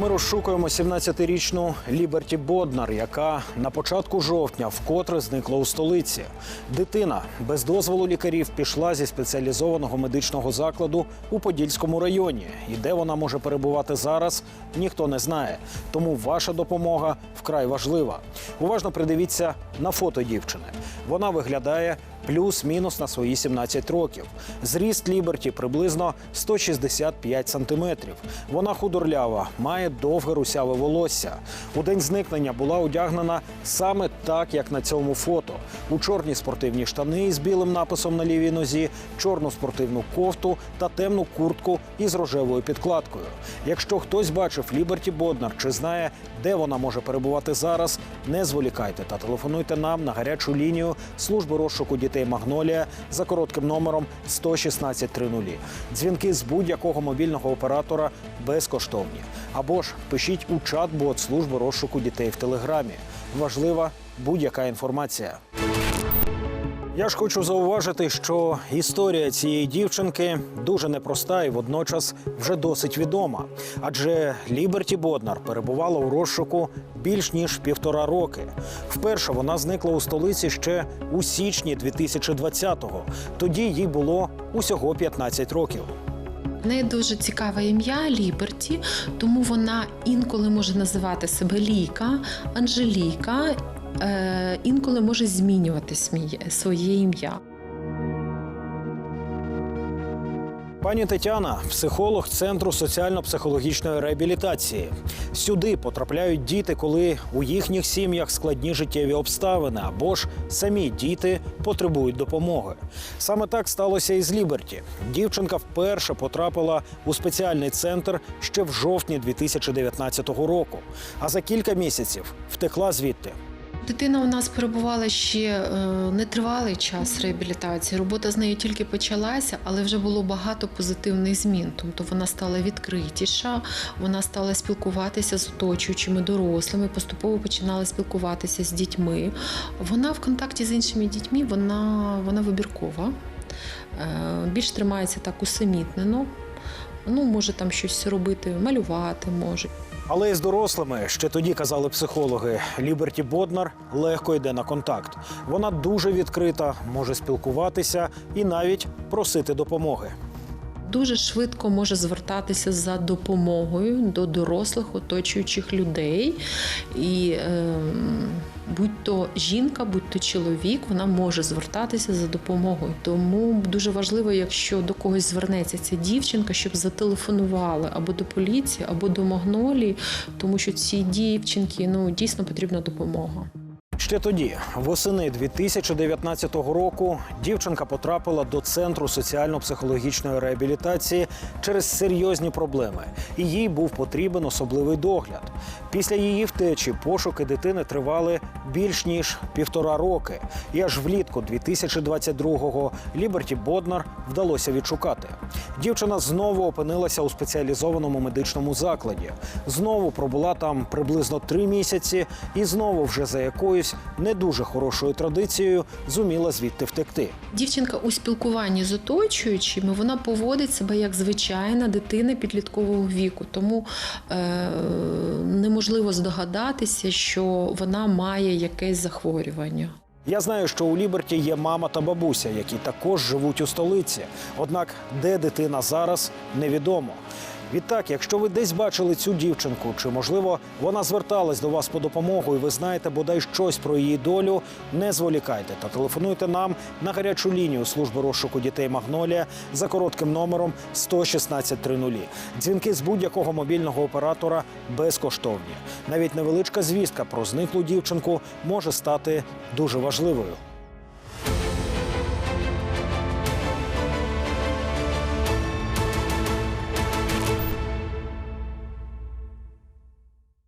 Ми розшукуємо 17-річну Ліберті Боднар, яка на початку жовтня вкотре зникла у столиці. Дитина без дозволу лікарів пішла зі спеціалізованого медичного закладу у Подільському районі. І де вона може перебувати зараз, ніхто не знає. Тому ваша допомога вкрай важлива. Уважно придивіться на фото дівчини. Вона виглядає плюс-мінус на свої 17 років. Зріст Ліберті приблизно 165 сантиметрів. Вона худорлява, має довге русяве волосся. У день зникнення була одягнена саме так, як на цьому фото: у чорні спортивні штани із білим написом на лівій нозі, чорну спортивну кофту та темну куртку із рожевою підкладкою. Якщо хтось бачив Ліберті Боднар чи знає, де вона може перебувати зараз, не зволікайте та телефонуйте нам на гарячу лінію служби розшуку дітей Магнолія за коротким номером 11630. Дзвінки з будь-якого мобільного оператора безкоштовні. Або ж пишіть у чат-бот служби розшуку дітей в телеграмі. Важлива будь-яка інформація. Я ж хочу зауважити, що історія цієї дівчинки дуже непроста і водночас вже досить відома. Адже Ліберті Боднар перебувала у розшуку більш ніж півтора роки. Вперше вона зникла у столиці ще у січні 2020-го. Тоді їй було усього 15 років. В неї дуже цікаве ім'я Ліберті, тому вона інколи може називати себе Ліка, Анжеліка, інколи може змінювати своє ім'я. Пані Тетяна, психолог центру соціально-психологічної реабілітації. Сюди потрапляють діти, коли у їхніх сім'ях складні життєві обставини, або ж самі діти потребують допомоги. Саме так сталося і з Ліберті. Дівчинка вперше потрапила у спеціальний центр ще в жовтні 2019 року. А за кілька місяців втекла звідти. Дитина у нас перебувала ще е, нетривалий час реабілітації. Робота з нею тільки почалася, але вже було багато позитивних змін. Тобто вона стала відкритіша, вона стала спілкуватися з оточуючими дорослими, поступово починала спілкуватися з дітьми. Вона в контакті з іншими дітьми, вона, вона вибіркова, Е, більш тримається так усамітнено. Ну, може там щось робити, малювати може. Але і з дорослими ще тоді казали психологи. Ліберті Боднар легко йде на контакт. Вона дуже відкрита, може спілкуватися і навіть просити допомоги. дуже швидко може звертатися за допомогою до дорослих оточуючих людей. І е, будь то жінка, будь то чоловік, вона може звертатися за допомогою. Тому дуже важливо, якщо до когось звернеться ця дівчинка, щоб зателефонували або до поліції, або до магнолії, тому що цій дівчинці ну дійсно потрібна допомога. Ще тоді, восени 2019 року, дівчинка потрапила до центру соціально-психологічної реабілітації через серйозні проблеми, і їй був потрібен особливий догляд. Після її втечі пошуки дитини тривали більш ніж півтора роки. І аж влітку 2022-го Ліберті Боднар вдалося відшукати. Дівчина знову опинилася у спеціалізованому медичному закладі. Знову пробула там приблизно три місяці, і знову вже за якоюсь не дуже хорошою традицією зуміла звідти втекти. Дівчинка у спілкуванні з оточуючими вона поводить себе як звичайна дитина підліткового віку, тому е, неможливо здогадатися, що вона має якесь захворювання. Я знаю, що у Ліберті є мама та бабуся, які також живуть у столиці. Однак, де дитина зараз, невідомо. Відтак, якщо ви десь бачили цю дівчинку, чи можливо вона зверталась до вас по допомогу, і ви знаєте бодай щось про її долю, не зволікайте та телефонуйте нам на гарячу лінію служби розшуку дітей Магнолія за коротким номером 11630. Дзвінки з будь-якого мобільного оператора безкоштовні. Навіть невеличка звістка про зниклу дівчинку може стати дуже важливою.